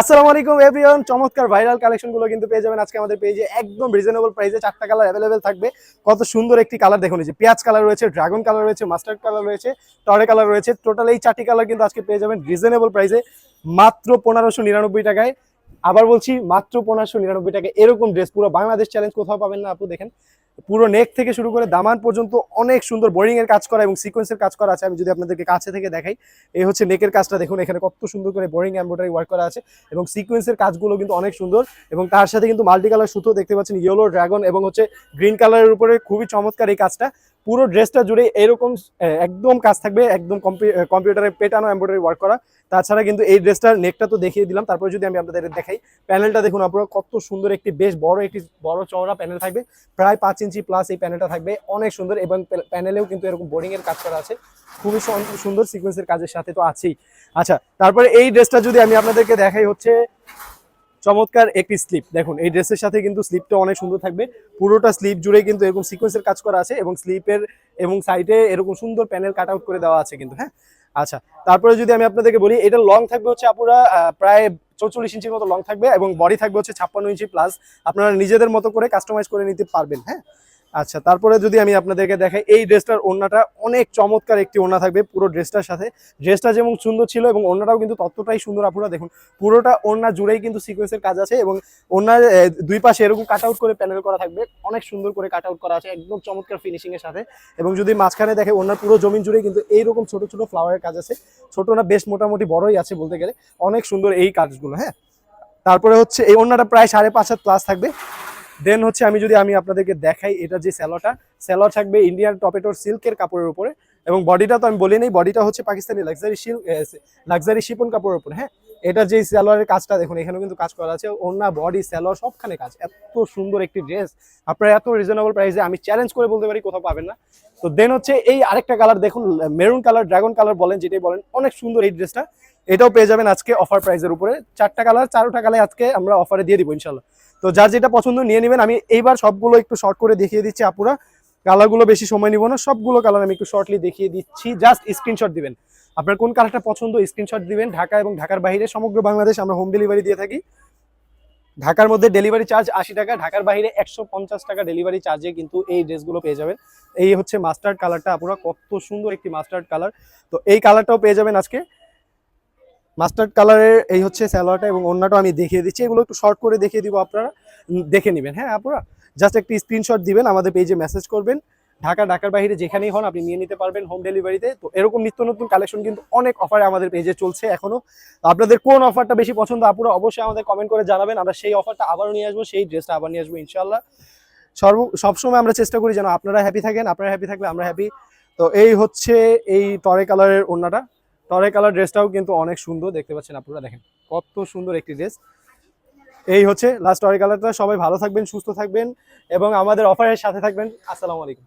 আসসালামু আলাইকুম এভরিওয়ান চমৎকার ভাইরাল কালেকশনগুলো কিন্তু পেয়ে যাবেন আজকে আমাদের পেজে একদম রিজনেবল প্রাইসে চারটা কালার অ্যাভেলেবেল থাকবে। কত সুন্দর একটি কালার দেখুন যে, পেঁয়াজ কালার রয়েছে ড্রাগন কালার রয়েছে মাস্টার্ড কালার রয়েছে টরে কালার রয়েছে। টোটাল এই চারটি কালার কিন্তু আজকে পেয়ে যাবেন রিজনেবল প্রাইসে মাত্র পনেরোশো নিরানব্বই টাকায়। আবার বলছি, মাত্র পনেরোশো নিরানব্বই টাকা। এরকম ড্রেস পুরো বাংলাদেশ চ্যালেঞ্জ কোথাও পাবেন না আপু, দেখেন। পুরো নেক থেকে শুরু করে দামান পর্যন্ত অনেক সুন্দর বোরিং এর কাজ করা এবং সিকোয়েন্সের কাজ করা আছে। আমি যদি আপনাদেরকে কাছে থেকে দেখাই, এই হচ্ছে নেকের কাজটা দেখুন, এখানে কত সুন্দর করে বোরিং এমব্রয়ডারি ওয়ার্ক করা আছে এবং সিকোয়েন্সের কাজগুলো কিন্তু অনেক সুন্দর এবং তার সাথে কিন্তু মাল্টি কালার সুতো দেখতে পাচ্ছেন ইয়েলো ড্রাগন এবং হচ্ছে গ্রিন কালারের উপরে খুবই চমৎকার এই কাজটা। পুরো ড্রেসটা জুড়ে এরকম একদম কাজ থাকবে, একদম কম্পিউটারে পেটানো এমব্রয়ডারি ওয়ার্ক করা। তাছাড়া কিন্তু এই ড্রেসটার নেকটা তো দেখিয়ে দিলাম, তারপরে যদি আমি আপনাদের দেখাই প্যানেলটা দেখুন আপনারা কত সুন্দর একটি, বেশ বড় একটি, বড় চওড়া প্যানেল থাকবে। প্রায় পাঁচ ইঞ্চি প্লাস এই প্যানেলটা থাকবে, অনেক সুন্দর এবং প্যানেলেও কিন্তু এরকম বোর্ডিং এর কাজ করা আছে। খুবই সন- সুন্দর সিকোয়েন্সের কাজের সাথে তো আছেই। আচ্ছা তারপরে এই ড্রেসটা যদি আমি আপনাদেরকে দেখাই হচ্ছে চমৎকার একটি স্লিপ দেখুন, এই ড্রেসের সাথে কিন্তু স্লিপটা অনেক সুন্দর থাকবে। পুরোটা স্লিপ জুড়ে কিন্তু এরকম সিকোয়েন্সের কাজ করা আছে এবং স্লিপের এবং সাইডে এরকম সুন্দর প্যানেল কাট আউট করে দেওয়া আছে কিন্তু হ্যাঁ? আচ্ছা তারপরে যদি আমি আপনাদেরকে বলি, এটা লং থাকবে হচ্ছে আপুরা প্রায় চৌচল্লিশ ইঞ্চির মতো লং থাকবে এবং বডি থাকবে হচ্ছে ছাপ্পান্ন ইঞ্চি প্লাস আপনারা নিজেদের মতো করে কাস্টমাইজ করে নিতে পারবেন হ্যাঁ? আচ্ছা তারপরে যদি আমি আপনাদেরকে দেখাই এই ড্রেসটার ওড়নাটা অনেক চমৎকার একটি ওড়না থাকবে পুরো ড্রেসটার সাথে। ড্রেসটা যেমন সুন্দর ছিল এবং ওড়নাটাও কিন্তু ততটাই সুন্দর আপনারা দেখুন পুরোটা ওড়না জুড়েই কিন্তু সিকোয়েন্সের কাজ আছে এবং ওড়নার আহ, দুই পাশে এরকম কাট আউট করে প্যানেল করা থাকবে অনেক সুন্দর করে কাট আউট করা আছে একদম চমৎকার ফিনিশিং এর সাথে। এবং যদি মাঝখানে দেখে ওনার পুরো জমিন জুড়ে কিন্তু এইরকম ছোট ছোট ফ্লাওয়ারের কাজ আছে। ছোট না বেশ মোটামুটি বড়ই আছে বলতে গেলে। অনেক সুন্দর এই কাজগুলো হ্যাঁ? তারপরে হচ্ছে এই ওড়নাটা প্রায় সাড়ে পাঁচ হাত প্লাস থাকবে। দেন হচ্ছে আমি যদি আমি আপনাদেরকে দেখাই এটা যে স্যালোটা স্যালো থাকবে ইন্ডিয়ান টপেটোর সিল্কের কাপড়ের উপরে এবং বডিটা তো আমি বলি নেই বডিটা হচ্ছে Pakistani luxury silk luxury chiffon কাপড়ের উপরে হ্যাঁ? এটা যে স্যালোয়ারের কাজটা, দেখুন এখানেও কিন্তু কাজ করা আছে, ওড়না বডি স্যালোয়ার সবখানে কাজ, এত সুন্দর একটি ড্রেস আপনারা এত রিজনেবল প্রাইসে আমি চ্যালেঞ্জ করে বলতে পারি, কোথাও পাবেন না। তো দেন হচ্ছে এই আরেকটা কালার দেখুন মেরুন কালার ড্রাগন কালার বলেন, যেটাই বলেন, অনেক সুন্দর এই ড্রেসটা এটাও পেয়ে যাবেন আজকে অফার প্রাইসের উপরে। চারটা কালার চারোটা কালার আজকে আমরা অফারে দিয়ে দিব ইনশাল্লাহ তো যার যেটা পছন্দ নিয়ে নেবেন, আমি এইবার সবগুলো একটু শর্ট করে দেখিয়ে দিচ্ছি আপুরা। কালারগুলো বেশি সময় নিব না, সবগুলো কালার আমি একটু শর্টলি দেখিয়ে দিচ্ছি। জাস্ট স্ক্রিনশট দিবেন। আপনার কোন কালারটা পছন্দ স্ক্রিনশট দিবেন। ঢাকা এবং ঢাকার বাইরে সমগ্র বাংলাদেশ আমরা হোম ডেলিভারি দিয়ে থাকি। ঢাকার মধ্যে ডেলিভারি চার্জ আশি টাকা, ঢাকার বাইরে একশো পঞ্চাশ টাকা ডেলিভারি চার্জে কিন্তু এই ড্রেসগুলো পেয়ে যাবেন। এই হচ্ছে মাস্টার্ড কালারটা আপনারা কত সুন্দর একটি মাস্টার্ড কালার তো এই কালারটাও পেয়ে যাবেন আজকে। মাস্টার্ড কালারের এই হচ্ছে স্যালোয়ারটা এবং অন্যটা আমি দেখিয়ে দিচ্ছি। এগুলো একটু শর্ট করে দেখিয়ে দিব আপনারা। দেখে নেবেন। হ্যাঁ আপনারা জাস্ট একটি স্ক্রিনশট দিবেন, আমাদের পেজে মেসেজ করবেন। ঢাকা, ঢাকার বাইরে যেখানেই হন আপনি নিয়ে নিতে পারবেন হোম ডেলিভারিতে তো। এরকম নিত্য নতুন কালেকশন কিন্তু অনেক অফারে আমাদের পেজে চলছে এখনও। তো আপনাদের কোন অফারটা বেশি পছন্দ আপুরা, অবশ্যই আমাদের কমেন্ট করে জানাবেন। আমরা সেই অফারটা আবারও নিয়ে আসব, সেই ড্রেসটা আবার নিয়ে আসব ইনশাল্লাহ সর্ব, সবসময় আমরা চেষ্টা করি যেন আপনারা হ্যাপি থাকেন, আপনারা হ্যাপি থাকলে আমরা হ্যাপি তো এই হচ্ছে এই টরে কালারের ওড়নাটা। টরে কালার ড্রেসটাও কিন্তু অনেক সুন্দর, দেখতে পাচ্ছেন আপনারা, দেখেন কত সুন্দর একটি ড্রেস। এই হচ্ছে লাস্ট টরে কালারটা, সবাই ভালো থাকবেন, সুস্থ থাকবেন এবং আমাদের অফারের সাথে থাকবেন। আসসালামু আলাইকুম।